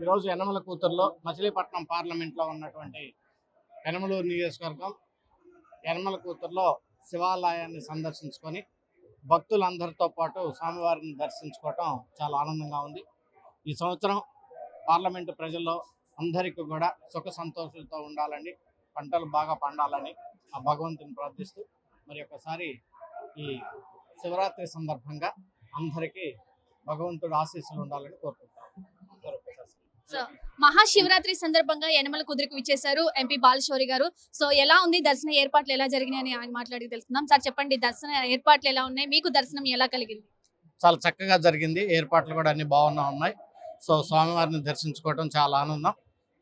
ఈరోజు యనమల కూతురులో మచిలీపట్నం పార్లమెంట్లో ఉన్నటువంటి యనమలూరు నియోజకవర్గం యనమల కూతురులో శివాలయాన్ని సందర్శించుకొని భక్తులందరితో పాటు స్వామివారిని దర్శించుకోవటం చాలా ఆనందంగా ఉంది. ఈ సంవత్సరం పార్లమెంటు ప్రజల్లో అందరికీ కూడా సుఖ సంతోషాలతో ఉండాలని పంటలు బాగా పండాలని ఆ భగవంతుని ప్రార్థిస్తూ మరి ఒకసారి ఈ శివరాత్రి సందర్భంగా అందరికీ భగవంతుడు ఆశీస్సులు ఉండాలని కోరుకుంటున్నాను సో మహాశివరాత్రి సందర్భంగా యనమల కుదురుకు విచ్చేశారు ఎంపీ బాలశౌరి గారు. సో ఎలా ఉంది? దర్శన ఏర్పాట్లు ఎలా జరిగినాయని ఆయన మాట్లాడి తెలుసుకుందాం. సార్ చెప్పండి దర్శన ఏర్పాట్లు ఎలా ఉన్నాయి? మీకు దర్శనం ఎలా కలిగింది? చాలా చక్కగా జరిగింది. ఏర్పాట్లు కూడా అన్ని బాగున్నా ఉన్నాయి. సో స్వామివారిని దర్శించుకోవడం చాలా ఆనందం.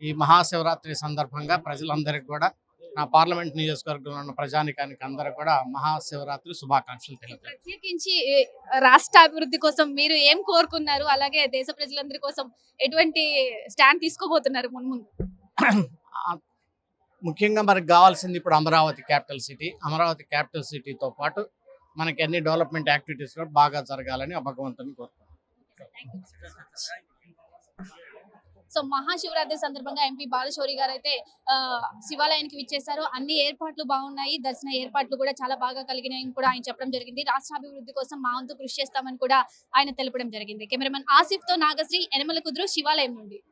ఈ మహాశివరాత్రి సందర్భంగా ప్రజలందరికీ కూడా నా పార్లమెంట్ నియోజకవర్గంలో ఉన్న ప్రజానికానికి అందరూ కూడా మహాశివరాత్రి శుభాకాంక్షలు తెలిపారు ప్రత్యేకించి రాష్ట్ర అభివృద్ధి కోసం మీరు ఏం కోరుకున్నారు? అలాగే దేశ ప్రజలందరి కోసం ఎటువంటి స్టాండ్ తీసుకోబోతున్నారు మున్ముందు ముఖ్యంగా మనకు కావాల్సింది ఇప్పుడు Amaravati capital city. Amaravati capital సిటీతో పాటు మనకి అన్ని డెవలప్మెంట్ యాక్టివిటీస్ కూడా బాగా జరగాలని భగవంతుని కోరుకుంటున్నాను. సో మహాశివరాత్రి సందర్భంగా ఎంపీ బాలశౌరి గారు అయితే ఆ, శివాలయానికి విచ్చేశారు. అన్ని ఏర్పాట్లు బాగున్నాయి. దర్శన ఏర్పాట్లు కూడా చాలా బాగా కలిగినాయని కూడా ఆయన చెప్పడం జరిగింది. రాష్ట్ర అభివృద్ధి కోసం మా వంతు కృషి చేస్తామని కూడా ఆయన తెలపడం జరిగింది. కెమెరామెన్ ఆసిఫ్తో నాగశ్రీ ఎనమల కుదురు శివాలయం నుండి.